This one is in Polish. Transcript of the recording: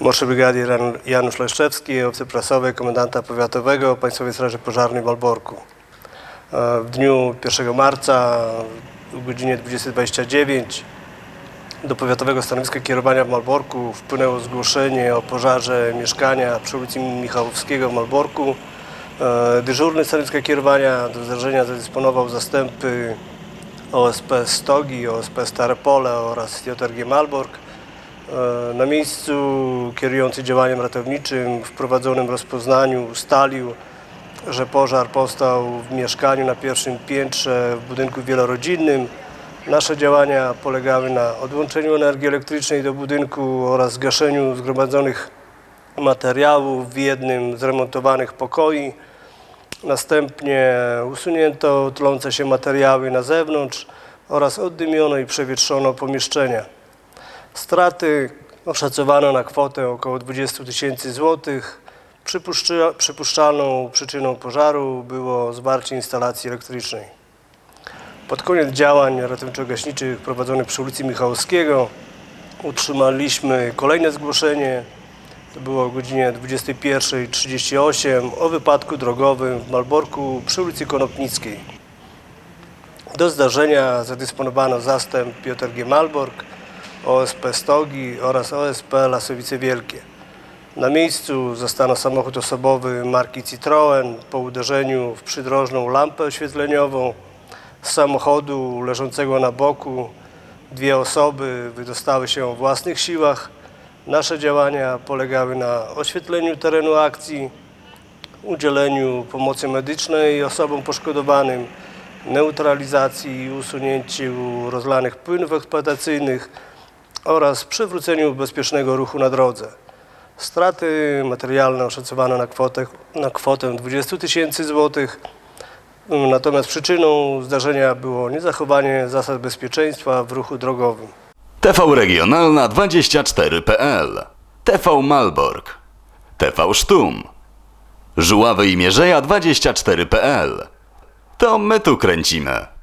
Morszy Brygadier Jan- Janusz Leszczewski, obcy prasowy komendanta powiatowego Państwowej Straży Pożarnej w Malborku. E, W dniu 1 marca o godzinie 20.29 do powiatowego stanowiska kierowania w Malborku wpłynęło zgłoszenie o pożarze mieszkania przy ulicy Michałowskiego w Malborku. E, Dyżurny stanowiska kierowania do zdarzenia zadysponował zastępy OSP Stogi, OSP Stare Pole oraz JRG Malbork. E, Na miejscu kierujący działaniem ratowniczym w prowadzonym rozpoznaniu ustalił, że pożar powstał w mieszkaniu na pierwszym piętrze w budynku wielorodzinnym. Nasze działania polegały na odłączeniu energii elektrycznej do budynku oraz zgaszeniu zgromadzonych materiałów w jednym z remontowanych pokoi. Następnie usunięto tlące się materiały na zewnątrz oraz oddymiono i przewietrzono pomieszczenia. Straty oszacowano na kwotę około 20 tysięcy złotych. Przypuszcza- Przypuszczalną przyczyną pożaru było zwarcie instalacji elektrycznej. Pod koniec działań ratowniczo-gaśniczych prowadzonych przy ulicy Michałowskiego utrzymaliśmy kolejne zgłoszenie. To było o godzinie 21.38 o wypadku drogowym w Malborku przy ulicy Konopnickiej. Do zdarzenia zadysponowano zastęp Piotr G. Malbork, OSP Stogi oraz OSP Lasowice Wielkie. Na miejscu zastano samochód osobowy marki Citroën po uderzeniu w przydrożną lampę oświetleniową. Z samochodu leżącego na boku dwie osoby wydostały się o własnych siłach. Nasze działania polegały na oświetleniu terenu akcji, udzieleniu pomocy medycznej osobom poszkodowanym, neutralizacji i usunięciu rozlanych płynów eksploatacyjnych oraz przywróceniu bezpiecznego ruchu na drodze. Straty materialne oszacowano na kwotę, na kwotę 20 tysięcy złotych, natomiast przyczyną zdarzenia było niezachowanie zasad bezpieczeństwa w ruchu drogowym. TV Regionalna 24.pl TV Malbork TV Sztum Żuławy i Mierzeja 24.pl To my tu kręcimy.